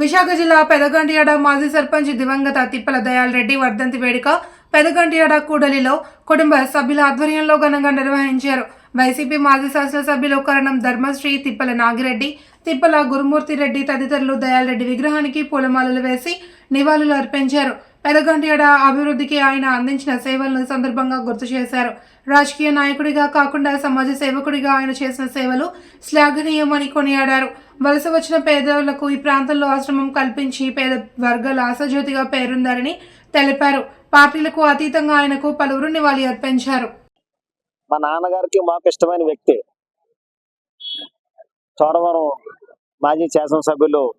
విశాఖ జిల్లా పెదగంటియాడ మాజీ సర్పంచ్ దివంగత తిప్పల దయాల్ రెడ్డి వర్ధంతి వేడుక పెదగంటియాడ కూడలిలో కుటుంబ సభ్యుల ఆధ్వర్యంలో ఘనంగా నిర్వహించారు. వైసీపీ మాజీ శాసనసభ్యులు కరణం ధర్మశ్రీ తిప్పల నాగిరెడ్డి తిప్పల గురుమూర్తి రెడ్డి తదితరులు దయాల్ రెడ్డి విగ్రహానికి పూలమాలలు వేసి నివాళులు అర్పించారు. పెదగంటియాడ అభివృద్ధికి ఆయన అందించిన సేవలను సందర్భంగా గుర్తు చేశారు. రాజకీయ నాయకుడిగా కాకుండా సమాజ సేవకుడిగా ఆయన చేసిన సేవలు శ్లాఘనీయమని కొనియాడారు. వలస వచ్చిన పేదలకు ఈ ప్రాంతంలో ఆశ్రమం కల్పించి పేద వర్గాల ఆశాజ్యోతిగా పేరుందారని తెలిపారు. పార్టీలకు అతీతంగా ఆయనకు పలువురు నివాళి అర్పించారు. మా నాన్నగారికి మాకు ఇష్టమైన వ్యక్తి. చోడవరం మాజీ శాసనసభ్యులు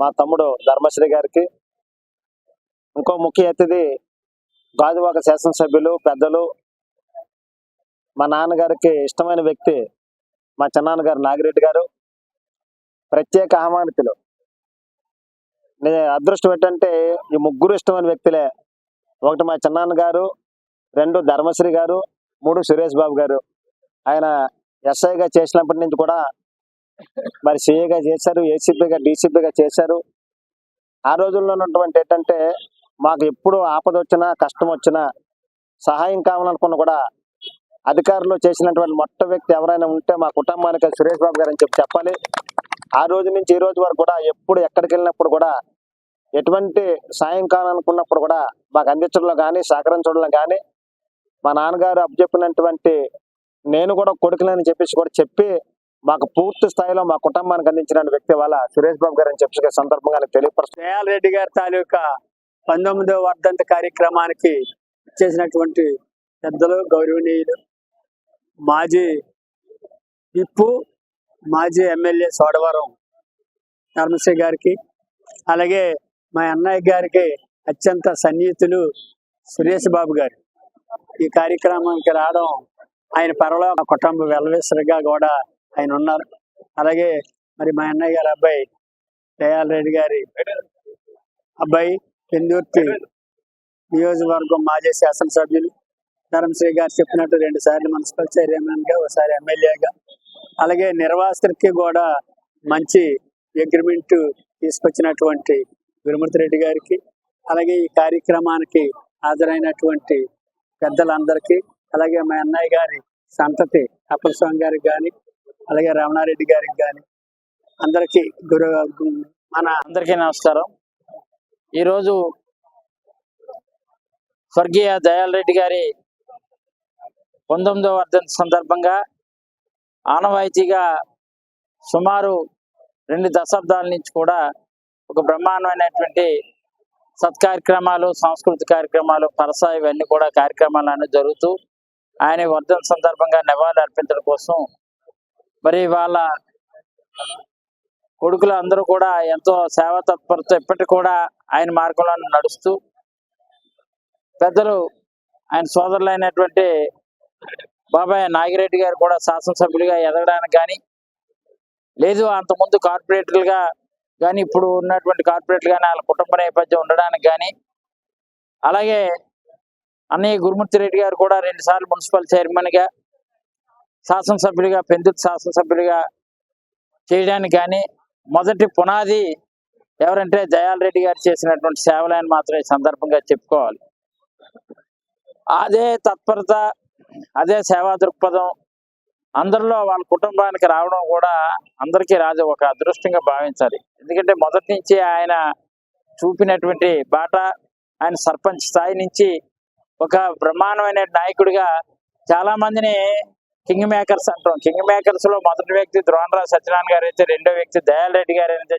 మా తమ్ముడు ధర్మశ్రీ గారికి ఇంకో ముఖ్య అతిథి గాజువాక శాసనసభ్యులు పెద్దలు మా నాన్నగారికి ఇష్టమైన వ్యక్తి మా చిన్నాన్నగారు నాగిరెడ్డి గారు. ప్రత్యేక ఆహ్వానితులు. నేను అదృష్టం ఏంటంటే ఈ ముగ్గురు ఇష్టమైన వ్యక్తులే. ఒకటి మా చిన్నాన్న గారు రెండు ధర్మశ్రీ గారు మూడు సురేష్ బాబు గారు. ఆయన ఎస్ఐగా చేసినప్పటి నుంచి కూడా మరి సిఏగా చేశారు ఏసీపీగా డీసీపీగా చేశారు. ఆ రోజుల్లో ఉన్నటువంటి ఏంటంటే మాకు ఎప్పుడు ఆపద వచ్చినా కష్టం వచ్చినా సహాయం కావాలనుకున్న కూడా అధికారులు చేసినటువంటి మొట్ట వ్యక్తి ఎవరైనా ఉంటే మా కుటుంబానికి సురేష్ బాబు గారు అని చెప్పి చెప్పాలి. ఆ రోజు నుంచి ఈ రోజు వరకు కూడా ఎప్పుడు ఎక్కడికి వెళ్ళినప్పుడు కూడా ఎటువంటి సాయం కావాలనుకున్నప్పుడు కూడా మాకు అందించడంలో కానీ సహకరించడంలో కానీ మా నాన్నగారు అప్పచెప్పినటువంటి నేను కూడా కొడుకులని చెప్పేసి కూడా చెప్పి మాకు పూర్తి స్థాయిలో మా కుటుంబానికి అందించిన వ్యక్తి వాళ్ళ సురేష్ బాబు గారు అని చెప్పి సందర్భంగా నేను రెడ్డి గారి తాలూకా పంతొమ్మిదవ వర్ధంత కార్యక్రమానికి చేసినటువంటి పెద్దలు గౌరవనీయులు మాజీ ఇప్పు మాజీ ఎమ్మెల్యే సోడవరం నర్మశ్రీ గారికి అలాగే మా అన్నయ్య గారికి అత్యంత సన్నిహితులు సురేష్ బాబు గారు. ఈ కార్యక్రమానికి రావడం ఆయన పరలో మా కుటుంబ వెల్లవేశ్వరిగా కూడా ఆయన ఉన్నారు. అలాగే మరి మా అన్నయ్య గారి అబ్బాయి దయాల్ రెడ్డి గారి అబ్బాయి పెందుర్తి నియోజకవర్గం మాజీ శాసనసభ్యులు ధర్మశ్రీ గారు చెప్పినట్టు రెండు సార్లు మున్సిపల్ చైర్మన్గా ఒకసారి ఎమ్మెల్యేగా అలాగే నిర్వాసితులకి కూడా మంచి అగ్రిమెంట్ తీసుకొచ్చినటువంటి గురుమూర్తి రెడ్డి గారికి అలాగే ఈ కార్యక్రమానికి హాజరైనటువంటి పెద్దలందరికీ అలాగే మా అన్నయ్య గారి సంతతి అప్పలస్వామి గారికి కానీ అలాగే రమణారెడ్డి గారికి కానీ అందరికీ గురు మన అందరికీ నమస్కారం. ఈరోజు స్వర్గీయ దయాల్ రెడ్డి గారి పంతొమ్మిదవ వర్ధంతి సందర్భంగా ఆనవాయితీగా సుమారు రెండు దశాబ్దాల నుంచి కూడా ఒక బ్రహ్మాండమైనటువంటి సత్కార్యక్రమాలు సాంస్కృతిక కార్యక్రమాలు పరస ఇవన్నీ కూడా కార్యక్రమాలు అన్నీ జరుగుతూ ఆయన వర్ధంతి సందర్భంగా నివాళులు అర్పించడం కోసం మరి వాళ్ళ కొడుకులు అందరూ కూడా ఎంతో సేవా తత్పరత ఇప్పటికి కూడా ఆయన మార్గంలో నడుస్తూ పెద్దలు ఆయన సోదరులైనటువంటి బాబాయ్ నాగిరెడ్డి గారు కూడా శాసనసభ్యులుగా ఎదగడానికి కానీ లేదు అంతకుముందు కార్పొరేటర్లుగా కానీ ఇప్పుడు ఉన్నటువంటి కార్పొరేట్లు కానీ వాళ్ళ కుటుంబ నేపథ్యం ఉండడానికి కానీ అలాగే అన్నయ్య గురుమూర్తి రెడ్డి గారు కూడా రెండుసార్లు మున్సిపల్ చైర్మన్గా శాసనసభ్యులుగా పెందుతు శాసనసభ్యులుగా చేయడానికి కానీ మొదటి పునాది ఎవరంటే జయాల రెడ్డి గారు చేసినటువంటి సేవలని మాత్రం ఈ సందర్భంగా చెప్పుకోవాలి. అదే తత్పరత అదే సేవా దృక్పథం అందరిలో వాళ్ళ కుటుంబానికి రావడం కూడా అందరికీ రాదు ఒక అదృష్టంగా భావించాలి. ఎందుకంటే మొదటి నుంచి ఆయన చూపినటువంటి బాట ఆయన సర్పంచ్ స్థాయి నుంచి ఒక బ్రహ్మాండమైన నాయకుడిగా చాలా మందిని కింగ్ మేకర్స్ అంటాం. కింగ్ మేకర్స్లో మొదటి వ్యక్తి ద్రోణరావు సత్యనారాయణ గారు అయితే రెండో వ్యక్తి దయాల్ రెడ్డి గారు అయితే